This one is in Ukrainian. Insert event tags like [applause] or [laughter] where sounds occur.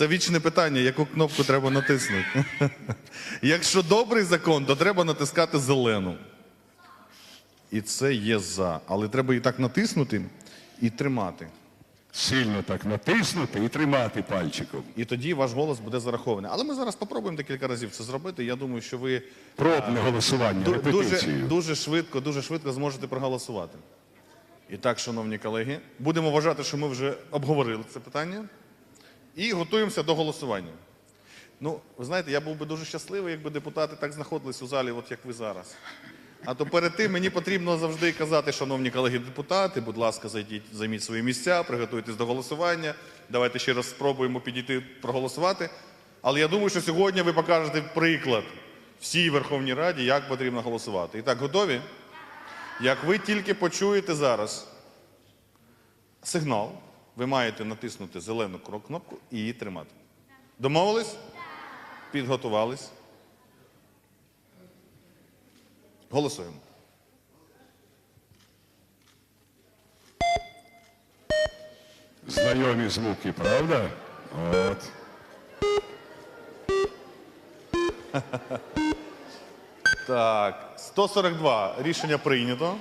Це вічне питання, яку кнопку треба натиснути. [laughs] Якщо добрий закон, то треба натискати зелену. І це є за. Але треба і так натиснути і тримати. Сильно так натиснути і тримати пальчиком. І тоді ваш голос буде зарахований. Але ми зараз спробуємо декілька разів це зробити. Я думаю, що ви Пробне голосування, ду- дуже, репетицію. дуже швидко, дуже швидко зможете проголосувати. І так, шановні колеги, будемо вважати, що ми вже обговорили це питання і готуємося до голосування. Ну, ви знаєте, я був би дуже щасливий, якби депутати так знаходились у залі, от як ви зараз. А то перед тим мені потрібно завжди казати, шановні колеги депутати, будь ласка, зайдіть, займіть свої місця, приготуйтесь до голосування. Давайте ще раз спробуємо підійти проголосувати. Але я думаю, що сьогодні ви покажете приклад всій Верховній Раді, як потрібно голосувати. І так, готові? Як ви тільки почуєте зараз сигнал, ви маєте натиснути зелену кнопку і її тримати. Домовились? Підготувались? Голосуємо. Знайомі звуки, правда? От. Так, 142. Рішення прийнято.